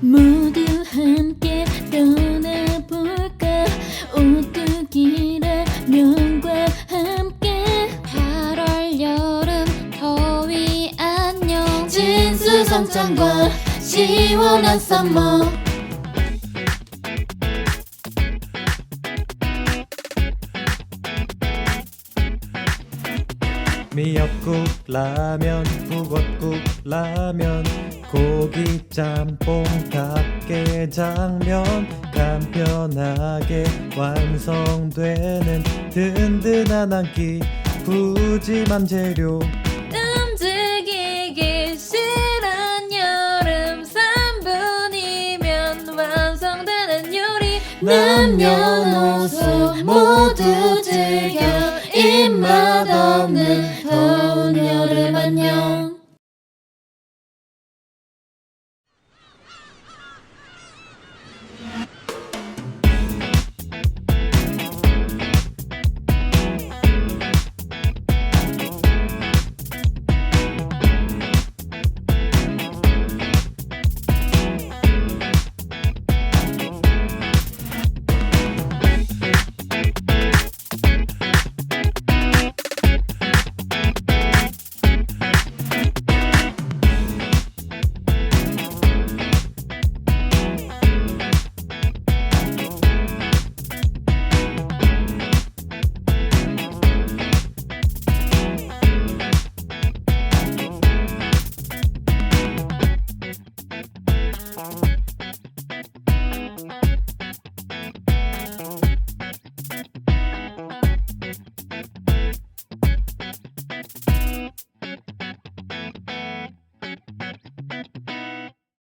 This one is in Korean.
모두 함께 떠나볼까? 오뚜기라 면과 함께. 8월 여름 더위 안녕. 진수성찬과 시원한 썸머 미역국 라면 북엇국 라면 고기 짬뽕 닭게장면 간편하게 완성되는 든든한 한 끼 푸짐한 재료. 움직이기 싫은 여름 3분이면 완성되는 요리. 남녀노소 모두 즐겨 입맛 없는 妞 you